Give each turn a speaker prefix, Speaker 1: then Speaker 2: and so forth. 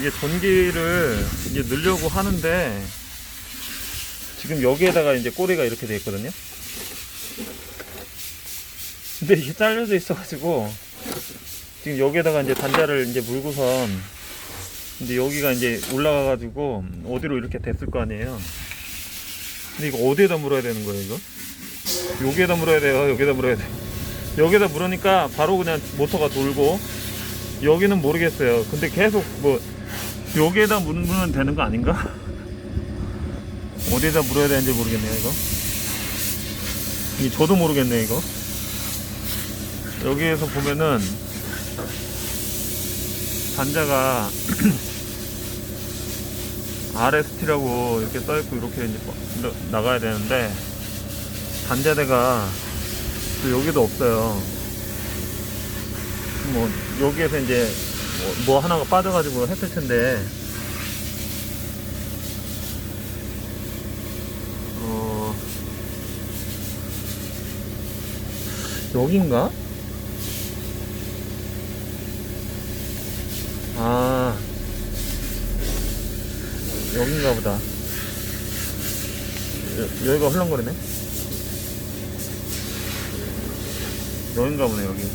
Speaker 1: 이게 전기를 이제 넣으려고 하는데 지금 여기에다가 이제 꼬리가 이렇게 돼 있거든요. 근데 이게 잘려져 있어가지고 지금 여기에다가 이제 단자를 이제 물고선 근데 여기가 이제 올라가가지고 어디로 이렇게 됐을 거 아니에요. 근데 이거 어디에다 물어야 되는 거예요, 이거? 여기에다 물어야 돼요, 여기에다 물어야 돼. 여기에다 물으니까 바로 그냥 모터가 돌고 여기는 모르겠어요. 근데 계속 뭐 여기에다 물으면 되는 거 아닌가? 어디에다 물어야 되는지 모르겠네요, 이거. 이 저도 모르겠네, 이거. 여기에서 보면은 단자가 RST라고 이렇게 써있고 이렇게 이제 나- 나가야 되는데 단자대가 또 여기도 없어요. 뭐 여기에서 이제 뭐- 뭐 하나가 빠져가지고 했을 텐데. 어. 여긴가? 아. 여긴가 보다. 여, 여기가 흘렁거리네? 여긴가 보네 여기